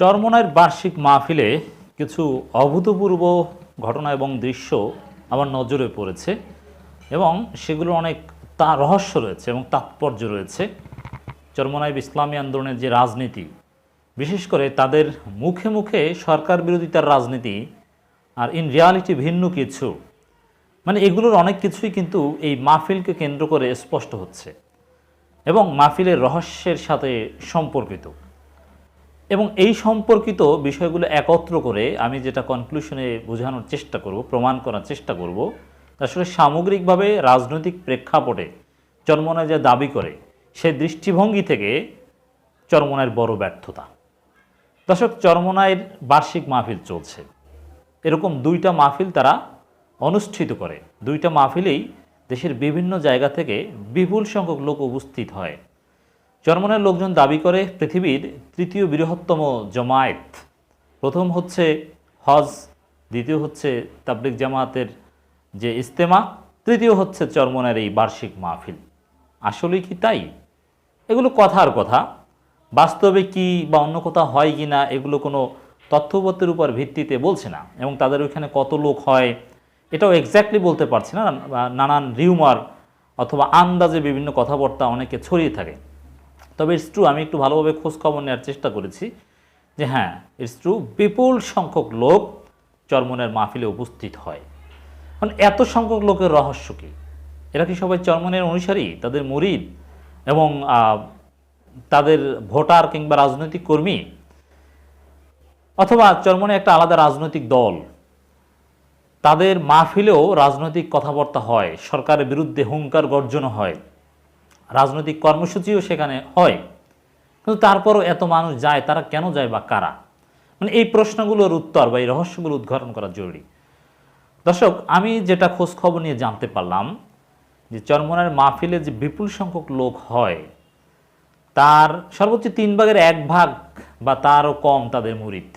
চরমনার বার্ষিক মাহফিলে কিছু অভূতপূর্ব ঘটনা এবং দৃশ্য আমার নজরে পড়েছে এবং সেগুলোর অনেক তা রহস্য রয়েছে এবং তাৎপর্য রয়েছে। চরমনাইব ইসলামী আন্দোলনের যে রাজনীতি, বিশেষ করে তাদের মুখে মুখে সরকার বিরোধিতার রাজনীতি আর ইন রিয়ালিটি ভিন্ন কিছু মানে এগুলোর অনেক কিছুই কিন্তু এই মাহফিলকে কেন্দ্র করে স্পষ্ট হচ্ছে এবং মাহফিলের রহস্যের সাথে সম্পর্কিত। এবং এই সম্পর্কিত বিষয়গুলো একত্র করে আমি যেটা কনক্লুশনে বোঝানোর চেষ্টা করব, প্রমাণ করার চেষ্টা করব, আসলে সামগ্রিকভাবে রাজনৈতিক প্রেক্ষাপটে চরমনায় যা দাবি করে, সে দৃষ্টিভঙ্গি থেকে চরমনায়ের বড় ব্যর্থতা। দর্শক, চরমনায়ের বার্ষিক মাহফিল চলছে। এরকম দুইটা মাহফিল তারা অনুষ্ঠিত করে। দুইটা মাহফিলেই দেশের বিভিন্ন জায়গা থেকে বিপুল সংখ্যক লোক উপস্থিত হয়। চরমনের লোকজন দাবি করে পৃথিবীর তৃতীয় বৃহত্তম জমায়েত। প্রথম হচ্ছে হজ, দ্বিতীয় হচ্ছে তাবলিক জামাতের যে ইস্তেমা তৃতীয় হচ্ছে চরমনের এই বার্ষিক মাহফিল। আসলে কি তাই? এগুলো কথার কথা। বাস্তবে কি বা অন্য কোথাও হয় কি না, এগুলো কোনো তথ্যপত্রের উপর ভিত্তিতে বলছে না, এবং তাদের ওইখানে কত লোক হয়, এটাও এক্স্যাক্টলি বলতে পারছে না। নানান রিউমার অথবা আন্দাজে বিভিন্ন কথাবার্তা অনেকে ছড়িয়ে থাকে। তবে ইটস ট্রু আমি একটু ভালোভাবে খোঁজ খবর নেওয়ার চেষ্টা করেছি যে হ্যাঁ ইটস ট্রু বিপুল সংখ্যক লোক চরমনের মাহফিলে উপস্থিত হয়। মানে এত সংখ্যক লোকের রহস্য কী? এরা কি সবাই চরমনের অনুসারী? তাদের মুরিদ? এবং তাদের ভোটার কিংবা রাজনৈতিক কর্মী? অথবা চরমনে একটা আলাদা রাজনৈতিক দল? তাদের মাহফিলেও রাজনৈতিক কথাবার্তা হয়, সরকারের বিরুদ্ধে হুঙ্কার গর্জন হয়। রাজনৈতিক কর্মসূচিও সেখানে হয়। কিন্তু তারপরও এত মানুষ যায়, তারা কেন যায় বা কারা? মানে এই প্রশ্নগুলোর উত্তর বা এই রহস্যগুলো উদ্ঘাটন করা জরুরি। দর্শক, আমি যেটা খোঁজ খবর নিয়ে জানতে পারলাম যে চরমনার মাহফিলে যে বিপুল সংখ্যক লোক হয়, তার সর্বোচ্চ তিন ভাগের এক ভাগ বা তারও কম তাদের মুরিদ।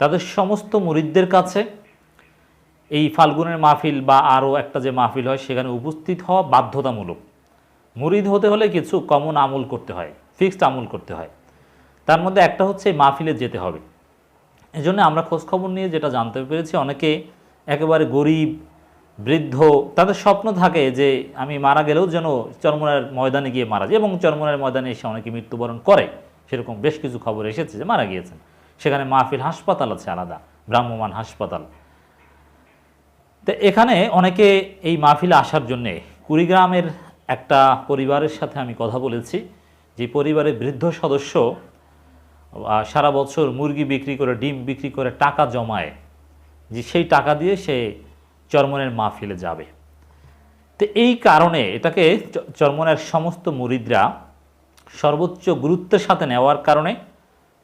তাদের সমস্ত মুরিদদের কাছে এই ফাল্গুনের মাহফিল বা আরও একটা যে মাহফিল হয়, সেখানে উপস্থিত হওয়া বাধ্যতামূলক। মুরিদ হতে হলে কিছু কমন আমল করতে হয় ফিক্সড আমল করতে হয়। তার মধ্যে একটা হচ্ছে মাহফিলে যেতে হবে। এই জন্য আমরা খোঁজখবর নিয়ে যেটা জানতে পেরেছি, অনেকে একেবারে গরিব, বৃদ্ধ, তাদের স্বপ্ন থাকে যে আমি মারা গেলেও যেন চরমনের ময়দানে গিয়ে মারা যায় এবং চরমনের ময়দানে এসে অনেকে মৃত্যুবরণ করে। সেরকম বেশ কিছু খবর এসেছে যে মারা গিয়েছেন। সেখানে মাহফিল হাসপাতাল আছে আলাদা ভ্রাম্যমান হাসপাতাল। তো এখানে অনেকে এই মাহফিলে আসার জন্যে কুড়িগ্রামের একটা পরিবারের সাথে আমি কথা বলেছি। যে পরিবারের বৃদ্ধ সদস্য সারা বছর মুরগি বিক্রি করে, ডিম বিক্রি করে টাকা জমায়, যে সেই টাকা দিয়ে সে চরমনের মাহফিলে যাবে। তো এই কারণে এটাকে চরমনের সমস্ত মুরিদরা সর্বোচ্চ গুরুত্বের সাথে নেওয়ার কারণে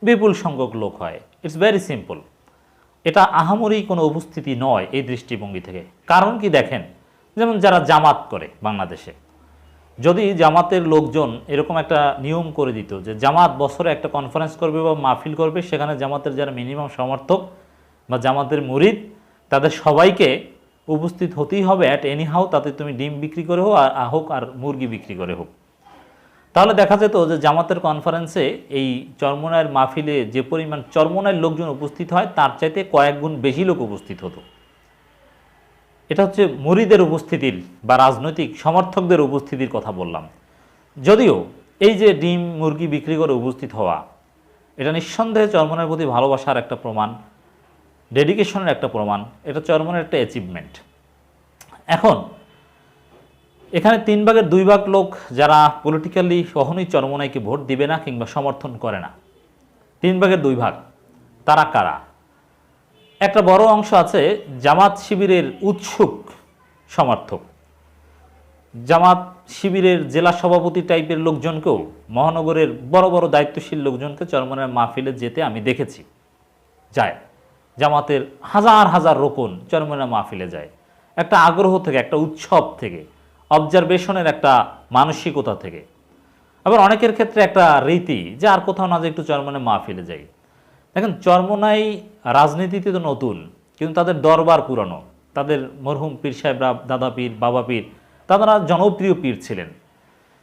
বিপুল সংখ্যক লোক হয়। ইটস ভেরি সিম্পল এটা আহামরি কোনো উপস্থিতি নয় এই দৃষ্টিভঙ্গি থেকে। কারণ কি দেখেন? যেমন যারা জামাত করে বাংলাদেশে। যদি জামাতের লোকজন এরকম একটা নিয়ম করে দিত যে জামাত বছরে একটা কনফারেন্স করবে বা মাহফিল করবে, সেখানে জামাতের যারা মিনিমাম সমর্থক বা জামাতের মুরিদ, তাদের সবাইকে উপস্থিত হতেই হবে অ্যাট এনি হাউ তাতে তুমি ডিম বিক্রি করে হোক, আর হোক, আর মুরগি বিক্রি করে হোক। তাহলে দেখা যেত যে জামাতের কনফারেন্সে এই চর্মনায়ের মাহফিলে যে পরিমাণ চরমনায়ের লোকজন উপস্থিত হয়, তার চাইতে কয়েক গুণ বেশি লোক উপস্থিত হতো। এটা হচ্ছে মুরিদের উপস্থিতির বা রাজনৈতিক সমর্থকদের উপস্থিতির কথা বললাম। যদিও এই যে ডিম মুরগি বিক্রি করে উপস্থিত হওয়া, এটা নিঃসন্দেহে চর্মনের প্রতি ভালোবাসার একটা প্রমাণ ডেডিকেশনের একটা প্রমাণ, এটা চরমনের একটা অ্যাচিভমেন্ট এখন, এখানে তিন ভাগের দুই ভাগ লোক যারা পলিটিক্যালি কখনোই চরমনাইকে ভোট দিবে না কিংবা সমর্থন করে না। তিন ভাগের দুই ভাগ, তারা কারা? একটা বড় অংশ আছে জামাত শিবিরের উৎসুক সমর্থক। জামাত শিবিরের জেলা সভাপতি টাইপের লোকজনকেও মহানগরের বড় বড় দায়িত্বশীল লোকজনকে চরমনের মাহফিলে যেতে আমি দেখেছি। যায়। জামাতের হাজার হাজার রোকন চরমনের মাহফিলে যায়। একটা আগ্রহ থেকে, একটা উৎসব থেকে অবজারভেশনের একটা মানসিকতা থেকে। আবার অনেকের ক্ষেত্রে একটা রীতি যে আর কোথাও না যে একটু চরমনে মাহফিলে যাই। দেখেন, চরমনাই রাজনীতিতে তো নতুন, কিন্তু তাদের দরবার পুরানো। তাদের মরহুম পীর সাহেবরা, দাদা পীর, বাবা পীর, তারা জনপ্রিয় পীর ছিলেন।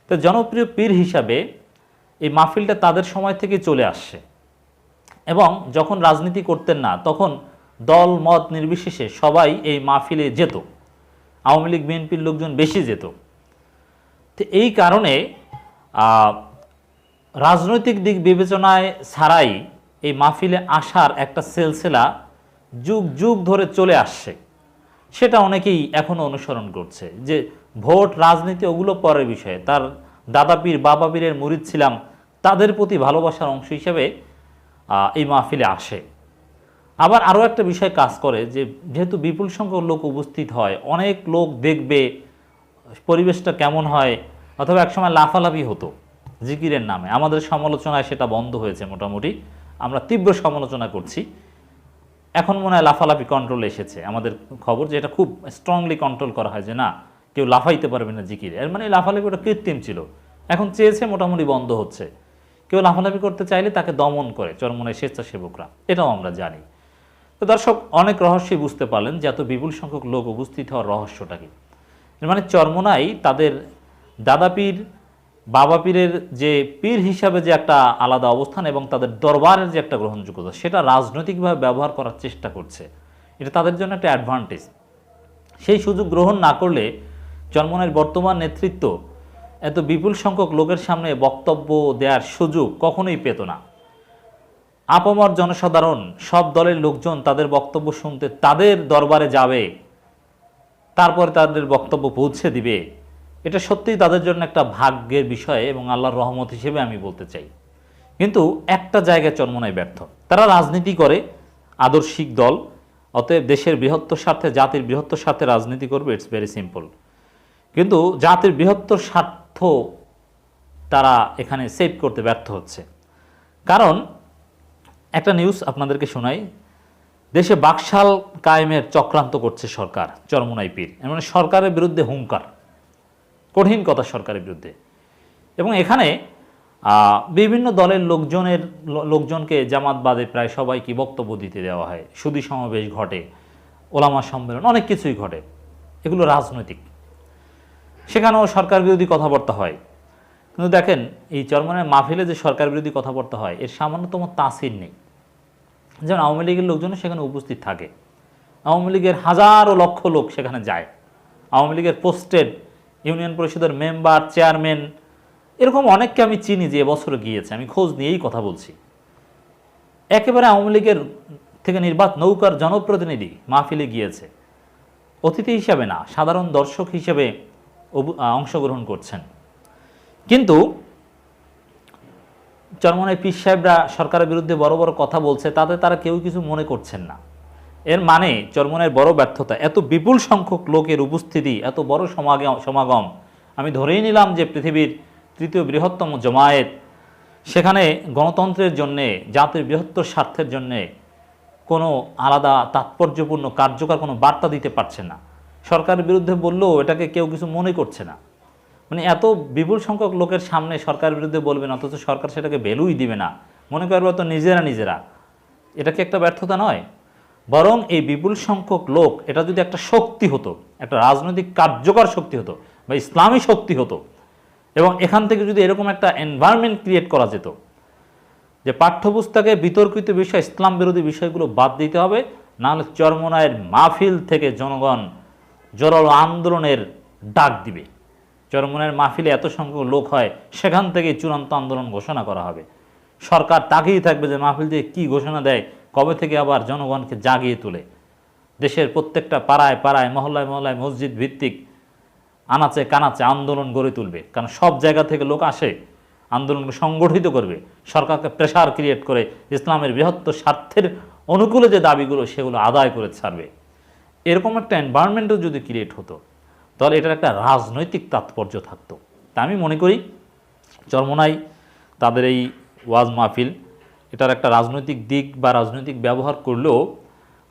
তো জনপ্রিয় পীর হিসাবে এই মাহফিলটা তাদের সময় থেকে চলে আসছে। এবং যখন রাজনীতি করতেন না, তখন দল, মত নির্বিশেষে সবাই এই মাহফিলে যেত। আওয়ামী লীগ, বিএনপির লোকজন বেশি যেত। তো এই কারণে রাজনৈতিক দিক বিবেচনায় ছাড়াই এই মাহফিলে আসার একটা সিলসিলা যুগ যুগ ধরে চলে আসছে। সেটা অনেকেই এখনও অনুসরণ করছে যে ভোট, রাজনীতি ওগুলো পরের বিষয়ে। তার দাদা পীর, বাবা পীরের মুরিদ ছিলাম, তাদের প্রতি ভালোবাসার অংশ হিসেবে এই মাহফিলে আসে। আবার আরও একটা বিষয় কাজ করে যে যেহেতু বিপুল সংখ্যক লোক উপস্থিত হয়, অনেক লোক দেখবে পরিবেশটা কেমন হয়, অথবা একসময় লাফালাফি হতো জিকিরের নামে। আমাদের সমালোচনায় সেটা বন্ধ হয়েছে মোটামুটি। আমরা তীব্র সমালোচনা করছি। এখন মনে হয় লাফালাফি কন্ট্রোল এসেছে। আমাদের খবর যে এটা খুব স্ট্রংলি কন্ট্রোল করা হয় যে না, কেউ লাফাইতে পারবে না জিকির। এর মানে লাফালাফি ওটা কৃত্রিম ছিল। এখন চেয়েছে মোটামুটি বন্ধ হচ্ছে। কেউ লাফালাফি করতে চাইলে তাকে দমন করে চরমনের স্বেচ্ছাসেবকরা। এটাও আমরা জানি। তো দর্শক, অনেক রহস্যই বুঝতে পারলেন যে এত বিপুল সংখ্যক লোক উপস্থিত হওয়ার রহস্যটা কি। মানে চরমনাই তাদের দাদা পীর বাবা পীরের যে পীর হিসাবে যে একটা আলাদা অবস্থান এবং তাদের দরবারের যে একটা গ্রহণযোগ্যতা, সেটা রাজনৈতিকভাবে ব্যবহার করার চেষ্টা করছে। এটা তাদের জন্য একটা অ্যাডভান্টেজ সেই সুযোগ গ্রহণ না করলে জন্মনের বর্তমান নেতৃত্ব এত বিপুল সংখ্যক লোকের সামনে বক্তব্য দেওয়ার সুযোগ কখনোই পেত না। আপামর জনসাধারণ, সব দলের লোকজন তাদের বক্তব্য শুনতে তাদের দরবারে যাবে, তারপরে তাদের বক্তব্য পৌঁছে দিবে। এটা সত্যিই তাদের জন্য একটা ভাগ্যের বিষয় এবং আল্লাহর রহমত হিসেবে আমি বলতে চাই। কিন্তু একটা জায়গায় চন্মনায় ব্যর্থ। তারা রাজনীতি করে, আদর্শিক দল, অতএব দেশের বৃহত্তর স্বার্থে, জাতির বৃহত্তর স্বার্থে রাজনীতি করবে ইটস ভেরি সিম্পল কিন্তু জাতির বৃহত্তর স্বার্থ তারা এখানে সেভ করতে ব্যর্থ হচ্ছে। কারণ একটা নিউজ আপনাদেরকে শোনাই, দেশে বাকশাল কায়েমের চক্রান্ত করছে সরকার, চরমোনাই পীর। মানে সরকারের বিরুদ্ধে হুঙ্কার। কঠিন কথা সরকারের বিরুদ্ধে। এবং এখানে বিভিন্ন দলের লোকজনের লোকজনকে জামাত বাদে প্রায় সবাইকে বক্তব্য দিতে দেওয়া হয়। সুদী সমাবেশ ঘটে, ওলামা সম্মেলন, অনেক কিছুই ঘটে। এগুলো রাজনৈতিক। সেখানেও সরকার বিরোধী কথাবার্তা হয়। কিন্তু দেখেন, এই চরমনের মাহফিলে যে সরকার বিরোধী কথাবার্তা হয়, এর সামান্যতম তাসির নেই। যেমন আওয়ামী লীগের লোকজনও সেখানে উপস্থিত থাকে। আওয়ামী লীগের হাজারো লক্ষ লোক সেখানে যায়। আওয়ামী লীগের পোস্টেড ইউনিয়ন পরিষদের মেম্বার, চেয়ারম্যান, এরকম অনেককে আমি চিনি যে এবছরে গিয়েছে। আমি খোঁজ নিয়েই কথা বলছি। একেবারে আওয়ামী লীগের থেকে নির্বাত নৌকার জনপ্রতিনিধি মাহফিলে গিয়েছে। অতিথি হিসাবে না, সাধারণ দর্শক হিসেবে অংশগ্রহণ করছেন। কিন্তু চরমনের পীর সাহেবরা সরকারের বিরুদ্ধে বড় বড় কথা বলছে, তাতে তারা কেউ কিছু মনে করছেন না। এর মানে চরমনের বড় ব্যর্থতা। এত বিপুল সংখ্যক লোকের উপস্থিতি, এত বড় সমাগম সমাগম। আমি ধরেই নিলাম যে পৃথিবীর তৃতীয় বৃহত্তম জমায়েত, সেখানে গণতন্ত্রের জন্যে, জাতির বৃহত্তর স্বার্থের জন্যে কোনো আলাদা তাৎপর্যপূর্ণ কার্যকর কোনো বার্তা দিতে পারছে না। সরকারের বিরুদ্ধে বললেও এটাকে কেউ কিছু মনে করছে না। মানে এত বিপুল সংখ্যক লোকের সামনে সরকারের বিরুদ্ধে বলবেন, অথচ সরকার সেটাকে ভ্যালুই দিবে না। মনে করবে তো নিজেরা নিজেরা। এটা কি একটা ব্যর্থতা নয়? বরং এই বিপুল সংখ্যক লোক, এটা যদি একটা শক্তি হতো, একটা রাজনৈতিক কার্যকর শক্তি হতো বা ইসলামী শক্তি হতো, এবং এখান থেকে যদি এরকম একটা এনভায়রনমেন্ট ক্রিয়েট করা যেত, যে পাঠ্যপুস্তকে বিতর্কিত বিষয়, ইসলাম বিরোধী বিষয়গুলো বাদ দিতে হবে নাহলে চরমনায়ের মাহফিল থেকে জনগণ জোরালো আন্দোলনের ডাক দিবে। চরমনের মাহফিলে এত সংখ্যক লোক হয়, সেখান থেকে চূড়ান্ত আন্দোলন ঘোষণা করা হবে। সরকার তাকিয়ে থাকবে যে মাহফিল দিয়ে কী ঘোষণা দেয় কবে থেকে আবার জনগণকে জাগিয়ে তোলে? দেশের প্রত্যেকটা পাড়ায় পাড়ায়, মহল্লায় মহল্লায় মসজিদ ভিত্তিক আনাচে কানাচে আন্দোলন গড়ে তুলবে। কারণ সব জায়গা থেকে লোক আসে, আন্দোলনকে সংগঠিত করবে। সরকারকে প্রেশার ক্রিয়েট করে, ইসলামের বৃহত্তর স্বার্থের অনুকূলে যে দাবিগুলো, সেগুলো আদায় করে ছাড়বে। এরকম একটা এনভায়রনমেন্টও যদি ক্রিয়েট হতো, তাহলে এটার একটা রাজনৈতিক তাৎপর্য থাকতো। তা আমি মনে করি চরমনাই তাদের এই ওয়াজ মাহফিল এটার একটা রাজনৈতিক দিক বা রাজনৈতিক ব্যবহার করলেও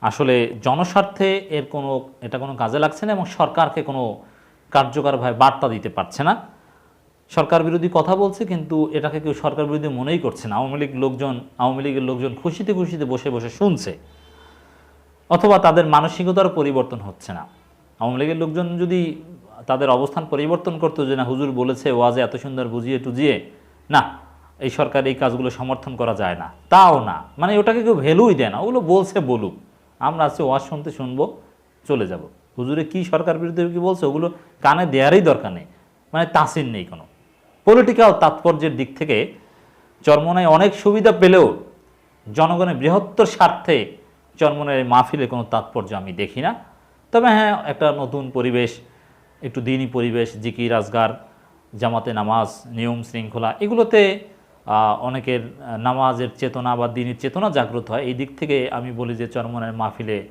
আসলে জনস্বার্থে এর কোনো, এটা কোনো কাজে লাগছে না এবং সরকারকে কোনো কার্যকরভাবে বার্তা দিতে পারছে না। সরকার বিরোধী কথা বলছে কিন্তু এটাকে কেউ সরকার বিরোধী মনেই করছে না। আওয়ামী লীগ লোকজন, আওয়ামী লীগের লোকজন খুশিতে খুশিতে বসে বসে শুনছে। অথবা তাদের মানসিকতার পরিবর্তন হচ্ছে না। আওয়ামী লীগের লোকজন যদি তাদের অবস্থান পরিবর্তন করতো যে, না, হুজুর বলেছে, ওয়াজে এত সুন্দর বুঝিয়ে টুজিয়ে না। এই সরকার এই কাজগুলো সমর্থন করা যায় না। তাও না। মানে ওটাকে কেউ ভ্যালুই দেয় না। ওগুলো বলছে বলুক। আমরা আজকে ওয়াজ শুনতে শুনব, চলে যাব। হুজুরে কি সরকার বিরুদ্ধে কি বলছে? ওগুলো কানে দেওয়ারই দরকার নেই। মানে তাসির নেই কোনো। পলিটিক্যাল তাৎপর্যের দিক থেকে চরমনায় অনেক সুবিধা পেলেও জনগণের বৃহত্তর স্বার্থে চরমনের মাহফিলে কোনো তাৎপর্য আমি দেখি না। তবে হ্যাঁ একটা নতুন পরিবেশ, একটু দিনই পরিবেশ, জিকির, আজগার, জামাতে নামাজ, নিয়ম শৃঙ্খলা, এগুলোতে অনেকের নামাজের চেতনা বা দিনের চেতনা জাগ্রত হয়। এই দিক থেকে আমি বলি যে চরমনের মাহফিলে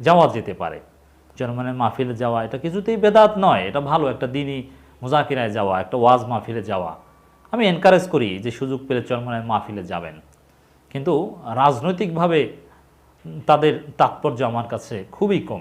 যাওয়া যেতে পারে। চরমনের মাহফিলে যাওয়া এটা কিছুতেই বেদাত নয়। এটা ভালো একটা দিনই মুজাকিরায় যাওয়া, একটা ওয়াজ মাহফিলে যাওয়া। আমি এনকারেজ করি যে সুযোগ পেলে চরমনের মাহফিলে যাবেন। কিন্তু রাজনৈতিকভাবে তাদের তাৎপর্য আমার কাছে খুবই কম।